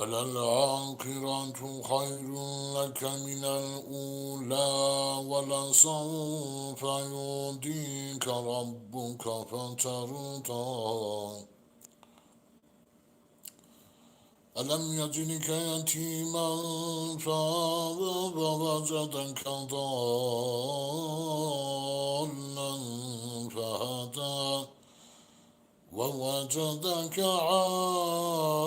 وللآخرة خير لك من الأولى ولسوف يؤتيك ربك فترضى. ألم يجدك يتيما فآوى ووجدك ضالا فهدى ووجدك عائلا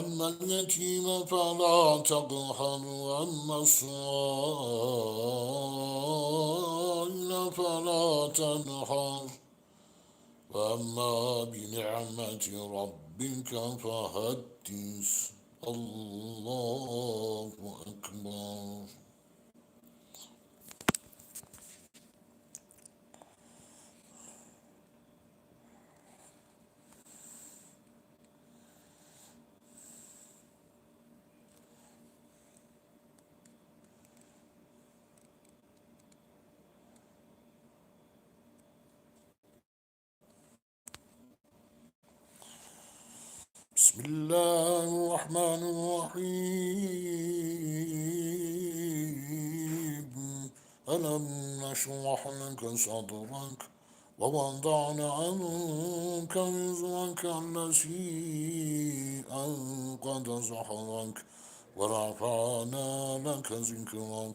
فأما اليتيم فلا تقهر وأما الصائل فلا تنحر. وأما بنعمة ربك فحدث الله. بسم الله الرحمن الرحيم. ألم نشرح لك صدرك ووضعنا عنك وزرك الذي أنقذ ظهرك ورفعنا لك ذكرك.